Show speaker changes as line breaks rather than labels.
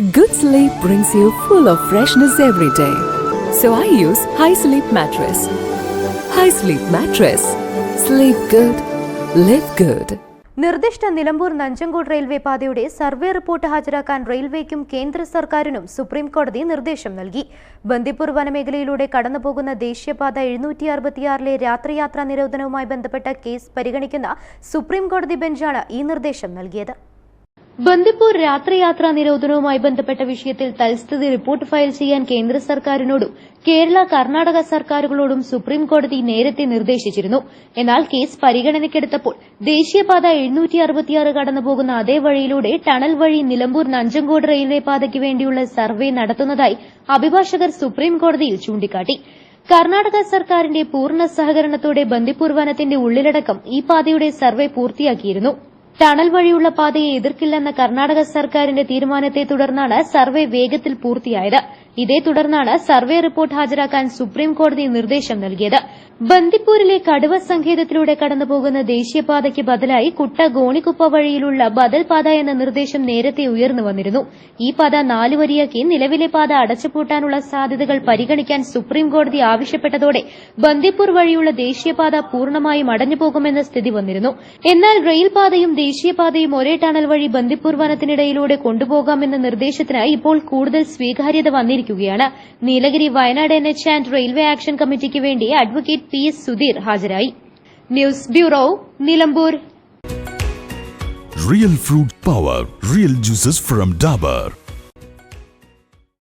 Good sleep brings you full of freshness every day. So I use High Sleep Mattress. High Sleep Mattress. Sleep good. Live good.
നിർദ്ദിഷ്ട Nilambur Nanjangud railway പാതയുടെ survey report ഹാജരാക്കാൻ റെയിൽവേക്കും കേന്ദ്ര സർക്കാരിനും supreme കോടതി നിർദ്ദേശം നൽകി ബന്ദിപ്പൂർ വനമേഖലയിലൂടെ കടന്നുപോകുന്ന ദേശീയപാത എഴുന്നൂറ്റി അറുപത്തിയാറിലെ രാത്രിയാത്രാ നിരോധനവുമായി ബന്ധപ്പെട്ട കേസ് പരിഗണിക്കുന്ന സുപ്രീം കോടതി ബെഞ്ചാണ് ഈ നിർദ്ദേശം നൽകിയത് ബന്ദിപ്പൂർ രാത്രിയാത്രാ നിരോധനവുമായി ബന്ധപ്പെട്ട വിഷയത്തിൽ തൽസ്ഥിതി റിപ്പോർട്ട് ഫയൽ ചെയ്യാൻ കേന്ദ്ര സർക്കാരിനോടും കേരള കർണാടക സർക്കാരുകളോടും സുപ്രീം കോടതി നേരത്തെ നിർദ്ദേശിച്ചിരുന്നു. എന്നാൽ കേസ് പരിഗണനയ്ക്കെടുത്തപ്പോൾ ദേശീയപാത എഴുന്നൂറ്റി അറുപത്തിയാറ് കടന്നുപോകുന്ന അതേ വഴിയിലൂടെ ടണൽ വഴി നിലമ്പൂർ നഞ്ചങ്കോട് റെയിൽവേ പാതയ്ക്ക് വേണ്ടിയുള്ള സർവേ നടത്തുന്നതായി അഭിഭാഷകർ സുപ്രീം കോടതിയിൽ ചൂണ്ടിക്കാട്ടി. കർണാടക സർക്കാരിന്റെ പൂർണ സഹകരണത്തോടെ ബന്ദിപ്പൂർ വനത്തിന്റെ ഉള്ളിലടക്കം ഈ പാതയുടെ സർവേ പൂർത്തിയാക്കിയിരുന്നു. ടണൽ വഴിയുള്ള പാതയെ എതിർക്കില്ലെന്ന കർണാടക സർക്കാരിന്റെ തീരുമാനത്തെ തുടർന്നാണ് സർവേ വേഗത്തിൽ പൂർത്തിയായത്. ഇതേ തുടർന്നാണ് സർവേ റിപ്പോർട്ട് ഹാജരാക്കാൻ സുപ്രീംകോടതി നിർദ്ദേശം നൽകിയത്. ബന്ദിപ്പൂരിലെ കടുവ സങ്കേതത്തിലൂടെ കടന്നുപോകുന്ന ദേശീയപാതയ്ക്ക് ബദലായി കുട്ട ഗോണിക്കുപ്പ വഴിയിലുള്ള ബദൽ പാത എന്ന നിർദ്ദേശം നേരത്തെ ഉയർന്നു വന്നിരുന്നു. ഈ പാത നാലുവരിയാക്കി നിലവിലെ പാത അടച്ചുപൂട്ടാനുള്ള സാധ്യതകൾ പരിഗണിക്കാൻ സുപ്രീംകോടതി ആവശ്യപ്പെട്ടതോടെ ബന്ദിപ്പൂർ വഴിയുള്ള ദേശീയപാത പൂർണമായും അടഞ്ഞുപോകുമെന്ന സ്ഥിതി വന്നിരുന്നു. എന്നാൽ റെയിൽപാതയും ദേശീയപാതയും ഒരേ ടണൽ വഴി ബന്ദിപ്പൂർ വനത്തിനിടയിലൂടെ കൊണ്ടുപോകാമെന്ന നിർദ്ദേശത്തിനായി ഇപ്പോൾ കൂടുതൽ സ്വീകാര്യത വന്നിരിക്കുകയാണ്. Nilgiri Wayanad NH and railway action കമ്മിറ്റിക്ക് വേണ്ടി അഡ്വക്കേറ്റ് പി എസ് സുധീർ ഹാജരായി news bureau Nilambur
Real fruit power, real juices from Dabur.